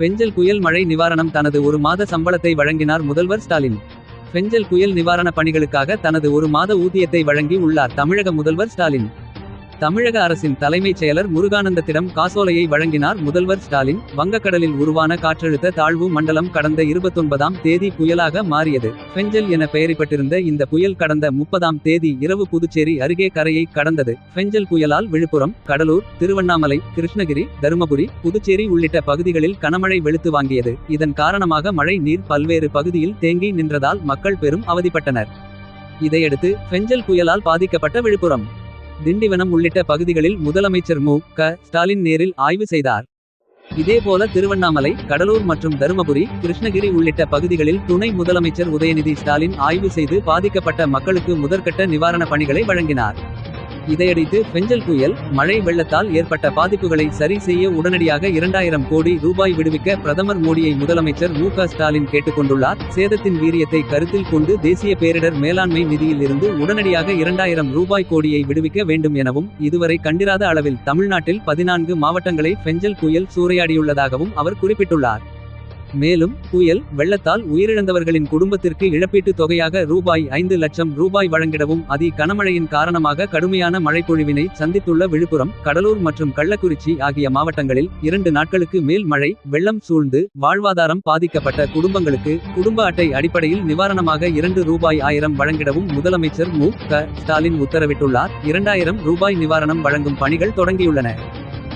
பெஞ்சல் புயல் மழை நிவாரணம் தனது ஒரு மாத சம்பளத்தை வழங்கினார் முதல்வர் ஸ்டாலின். பெஞ்சல் புயல் நிவாரண பணிகளுக்காக தனது ஒரு மாத ஊதியத்தை வழங்கி உள்ளார் தமிழக முதல்வர் ஸ்டாலின். தமிழக அரசின் தலைமைச் செயலர் முருகானந்தத்திடம் காசோலையை வழங்கினார் முதல்வர் ஸ்டாலின். வங்கக்கடலில் உருவான காற்றழுத்த தாழ்வு மண்டலம் கடந்த இருபத்தொன்பதாம் தேதி புயலாக மாறியது. பெஞ்சல் என பெயரிப்பட்டிருந்த இந்த புயல் கடந்த முப்பதாம் தேதி இரவு புதுச்சேரி அருகே கரையை கடந்தது. பெஞ்சல் புயலால் விழுப்புரம் கடலூர் திருவண்ணாமலை கிருஷ்ணகிரி தருமபுரி புதுச்சேரி உள்ளிட்ட பகுதிகளில் கனமழை வெளுத்து வாங்கியது. இதன் காரணமாக மழை நீர் பல்வேறு பகுதியில் தேங்கி நின்றதால் மக்கள் பெரும் அவதிப்பட்டனர். இதையடுத்து பெஞ்சல் புயலால் பாதிக்கப்பட்ட விழுப்புரம். திண்டிவனம் உள்ளிட்ட பகுதிகளில் முதலமைச்சர் மு. க. ஸ்டாலின் நேரில் ஆய்வு செய்தார். இதேபோல திருவண்ணாமலை கடலூர் மற்றும் தருமபுரி கிருஷ்ணகிரி உள்ளிட்ட பகுதிகளில் துணை முதலமைச்சர் உதயநிதி ஸ்டாலின் ஆய்வு செய்து பாதிக்கப்பட்ட மக்களுக்கு முதற்கட்ட நிவாரண பணிகளை வழங்கினார். இதையடுத்து பெஞ்சல் புயல் மழை வெள்ளத்தால் ஏற்பட்ட பாதிப்புகளை சரி செய்ய உடனடியாக இரண்டாயிரம் கோடி ரூபாய் விடுவிக்க பிரதமர் மோடியை முதலமைச்சர் மு ஸ்டாலின் கேட்டுக்கொண்டுள்ளார். சேதத்தின் வீரியத்தை கருத்தில் கொண்டு தேசிய பேரிடர் மேலாண்மை நிதியில் இருந்து உடனடியாக இரண்டாயிரம் ரூபாய் கோடியை விடுவிக்க வேண்டும் எனவும் இதுவரை கண்டிராத அளவில் தமிழ்நாட்டில் பதினான்கு மாவட்டங்களை பெஞ்சல் புயல் சூறையாடியுள்ளதாகவும் அவர் குறிப்பிட்டுள்ளார். மேலும் புயல் வெள்ளத்தால் உயிரிழந்தவர்களின் குடும்பத்திற்கு இழப்பீட்டுத் தொகையாக ரூபாய் ஐந்து லட்சம் ரூபாய் வழங்கிடவும் அதி கனமழையின் காரணமாக கடுமையான மழைப்பொழிவினை சந்தித்துள்ள விழுப்புரம் கடலூர் மற்றும் கள்ளக்குறிச்சி ஆகிய மாவட்டங்களில் இரண்டு நாட்களுக்கு மேல் மழை வெள்ளம் சூழ்ந்து வாழ்வாதாரம் பாதிக்கப்பட்ட குடும்பங்களுக்கு குடும்ப அட்டை அடிப்படையில் நிவாரணமாக இரண்டு ரூபாய் ஆயிரம் வழங்கிடவும் முதலமைச்சர் மு க ஸ்டாலின் உத்தரவிட்டுள்ளார். இரண்டாயிரம் ரூபாய் நிவாரணம் வழங்கும் பணிகள் தொடங்கியுள்ளன.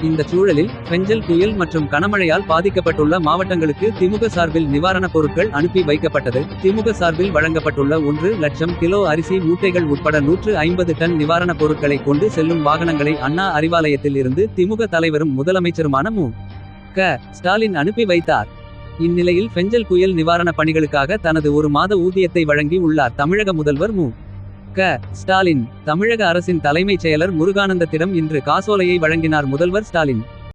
இந்த சூழலில் பெஞ்சல் புயல் மற்றும் கனமழையால் பாதிக்கப்பட்டுள்ள மாவட்டங்களுக்கு திமுக சார்பில் நிவாரணப் பொருட்கள் அனுப்பி வைக்கப்பட்டது. திமுக சார்பில் வழங்கப்பட்டுள்ள ஒன்று லட்சம் கிலோ அரிசி மூட்டைகள் உட்பட நூற்று ஐம்பது டன் நிவாரணப் பொருட்களை கொண்டு செல்லும் வாகனங்களை அண்ணா அறிவாலயத்தில் இருந்து திமுக தலைவரும் முதலமைச்சருமான மு. க. ஸ்டாலின் அனுப்பி வைத்தார். இந்நிலையில் பெஞ்சல் புயல் நிவாரணப் பணிகளுக்காக தனது ஒரு மாத ஊதியத்தை வழங்கி உள்ளார் தமிழக முதல்வர் மு. க. ஸ்டாலின். தமிழக அரசின் தலைமைச் செயலர் முருகானந்தத்திடம் இன்று காசோலையை வழங்கினார் முதல்வர் ஸ்டாலின்.